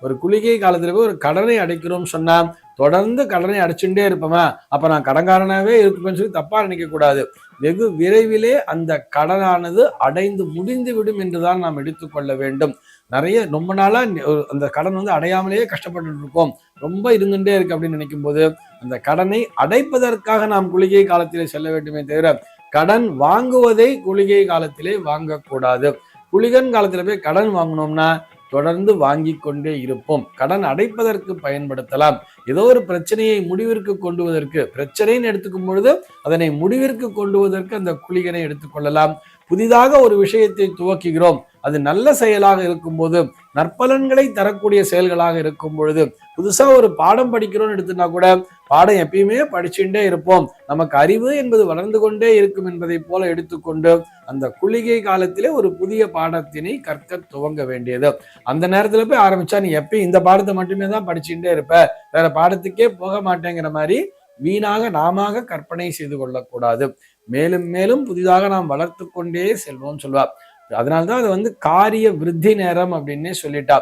ஒரு குளிகை காலத்துல போய் ஒரு கடனை அடைக்கிறோம்னு சொன்னா தொடர்ந்து கடனை அடைச்சுட்டே இருப்போமா அப்ப நான் கடன்காரனாவே இருப்பேன்னு சொல்லி தப்பா நினைக்க கூடாது வெகு விரைவிலே அந்த கடனானது அடைந்து முடிந்து விடும் என்றுதான் நாம் எடுத்துக்கொள்ள வேண்டும். நிறைய ரொம்ப நாளா ஒரு- அந்த கடன் வந்து அடையாமலேயே கஷ்டப்பட்டு இருக்கோம். ரொம்ப இருந்துட்டே இருக்கு அப்படின்னு நினைக்கும் போது அந்த கடனை அடைப்பதற்காக நாம் குளிகை காலத்திலே செல்ல வேண்டுமே தவிர கடன் வாங்குவதை குளிகை காலத்திலே வாங்கக்கூடாது. குளிகன் காலத்துல போய் கடன் வாங்கினோம்னா தொடர்ந்து வாங்கி கொண்டே இருப்போம். கடன் அடைப்பதற்கு பயன்படுத்தலாம். ஏதோ ஒரு பிரச்சனையை முடிவிற்கு கொண்டுவதற்கு பிரச்சனைன்னு எடுத்துக்கும் பொழுது அதனை முடிவிற்கு கொண்டுவதற்கு அந்த குளிகனை எடுத்துக்கொள்ளலாம் புதிதாக ஒரு விஷயத்தை துவக்குகிறோம். அது நல்ல செயலாக இருக்கும்போது நற்பலன்களை தரக்கூடிய செயல்களாக இருக்கும் பொழுது புதுசா ஒரு பாடம் படிக்கிறோம்னு எடுத்துனா கூட பாடம் எப்பயுமே படிச்சுட்டே இருப்போம். நமக்கு அறிவு என்பது வளர்ந்து கொண்டே இருக்கும் என்பதை போல எடுத்துக்கொண்டு அந்த குளிகை காலத்திலே ஒரு புதிய பாடத்தினை கற்க துவங்க வேண்டியது. அந்த நேரத்துல போய் ஆரம்பிச்சா நீ எப்பயும் இந்த பாடத்தை மட்டுமே தான் படிச்சுட்டே இருப்ப. வேற பாடத்துக்கே போக மாட்டேங்கிற மாதிரி வீணாக நாமாக கற்பனை செய்து கொள்ளக்கூடாது. மேலும் மேலும் புதிதாக நாம் வளர்த்து கொண்டே செல்வோம் சொல்வார் அதனால்தான் அது வந்து காரிய விருத்தி நேரம் அப்படின்னே சொல்லிட்டா.